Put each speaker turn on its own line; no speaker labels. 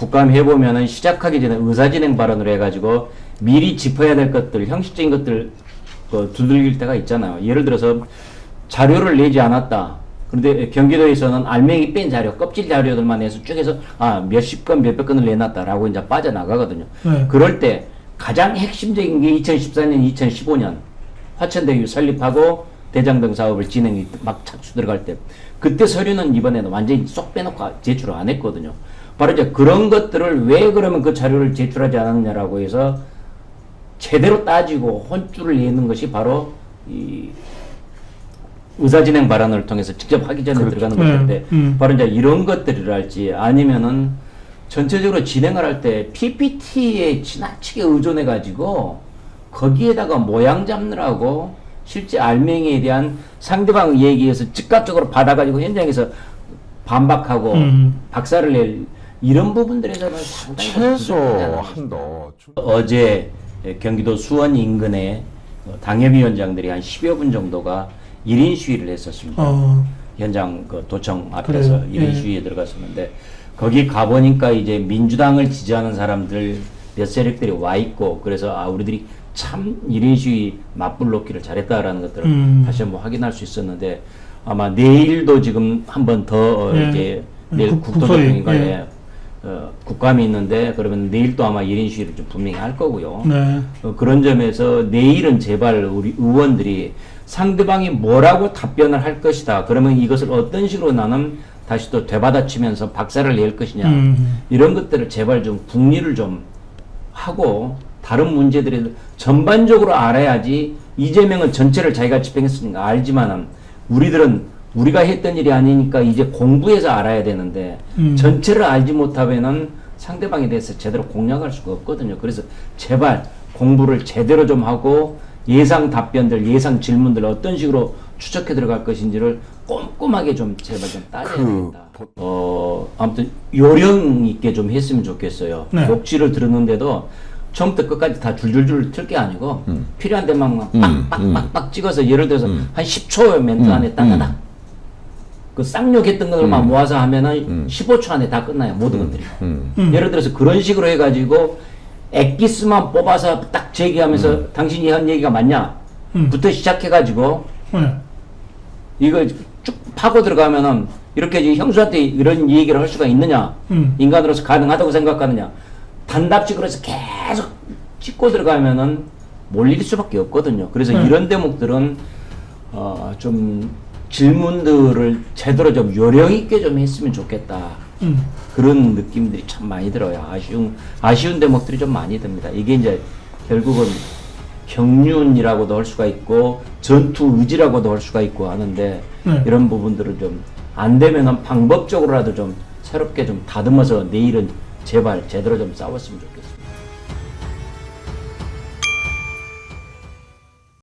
국감 해보면은 시작하기 전에 의사진행 발언을 해가지고 미리 짚어야 될 것들, 형식적인 것들 그 두들길 때가 있잖아요. 예를 들어서 자료를 내지 않았다. 그런데 경기도에서는 알맹이 뺀 자료, 껍질 자료들만 내서 쭉 해서 아 몇십 건, 몇백 건을 내놨다라고 이제 빠져나가거든요.
네.
그럴 때 가장 핵심적인 게 2014년, 2015년 화천대유 설립하고 대장동 사업을 진행이 막 착수 들어갈 때 그때 서류는 이번에는 완전히 쏙 빼놓고 제출을 안 했거든요. 바로 이제 그런 것들을 왜 그러면 그 자료를 제출하지 않았냐라고 해서 제대로 따지고 혼쭐을 내는 것이 바로 이 의사진행 발언을 통해서 직접 하기 전에
그렇죠.
들어가는
네.
것인데
음.
바로 이제 이런 것들이랄지 아니면은 전체적으로 진행을 할 때 PPT에 지나치게 의존해 가지고 거기에다가 모양 잡느라고 실제 알맹이에 대한 상대방 얘기에서 즉각적으로 받아가지고 현장에서 반박하고
음.
박살을 낼 이런 부분들에서는 상당히 좀
최소 한도 주-
어제 경기도 수원 인근에 당협위원장들이 한 10여 분 정도가 1인 시위를 했었습니다.
어,
현장 그 도청 앞에서
그래요?
1인
예.
시위에 들어갔었는데 거기 가보니까 이제 민주당을 지지하는 사람들 몇 세력들이 와 있고 그래서 아 우리들이 참 1인 시위 맞불 놓기를 잘했다라는 것들을
음.
다시 한번 확인할 수 있었는데 아마 내일도 지금 한번더
예.
이제
예,
내일
국- 국토위, 예.
어, 국감이 있는데 그러면 내일 또 아마 1인 시위를 좀 분명히 할 거고요.
네.
어, 그런 점에서 내일은 제발 우리 의원들이 상대방이 뭐라고 답변을 할 것이다. 그러면 이것을 어떤 식으로 나는 다시 또 되받아치면서 박살을 낼 것이냐.
음.
이런 것들을 제발 좀 국리를 좀 하고 다른 문제들에 전반적으로 알아야지 이재명은 전체를 자기가 집행했으니까 알지만은 우리들은 우리가 했던 일이 아니니까 이제 공부해서 알아야 되는데
음.
전체를 알지 못하면은 상대방에 대해서 제대로 공략할 수가 없거든요. 그래서 제발 공부를 제대로 좀 하고 예상 답변들, 예상 질문들 어떤 식으로 추적해 들어갈 것인지를 꼼꼼하게 좀 제발 좀 따져야
그. 보-
어, 아무튼 요령 있게 좀 했으면 좋겠어요.
네.
녹취를 들었는데도 처음부터 끝까지 다 줄줄줄 틀 게 아니고
음.
필요한 데만
음,
빡빡빡빡 찍어서 예를 들어서
음.
한 10초 멘트
음,
안에 따다닥 그 쌍욕했던 것들만
음.
모아서 하면은
음.
15초 안에 다 끝나요 모든 것들이.
음.
음.
예를 들어서 그런 식으로 해가지고 엑기스만 뽑아서 딱 제기하면서 당신이 한 얘기가 맞냐?
음.
부터 시작해가지고
네.
이거 쭉 파고 들어가면은 이렇게 이제 형수한테 이런 얘기를 할 수가 있느냐?
음.
인간으로서 가능하다고 생각하느냐? 단답식으로 해서 계속 찍고 들어가면은 몰릴 수밖에 없거든요. 그래서
네.
이런 대목들은 어, 좀 질문들을 제대로 좀 요령 있게 좀 했으면 좋겠다.
음.
그런 느낌들이 참 많이 들어요. 아쉬운 아쉬운 대목들이 좀 많이 듭니다. 이게 이제 결국은 경륜이라고도 할 수가 있고 전투 의지라고도 할 수가 있고 하는데
네.
이런 부분들을 좀 안 되면은 방법적으로라도 좀 새롭게 좀 다듬어서 내일은 제발 제대로 좀 싸웠으면 좋겠어요.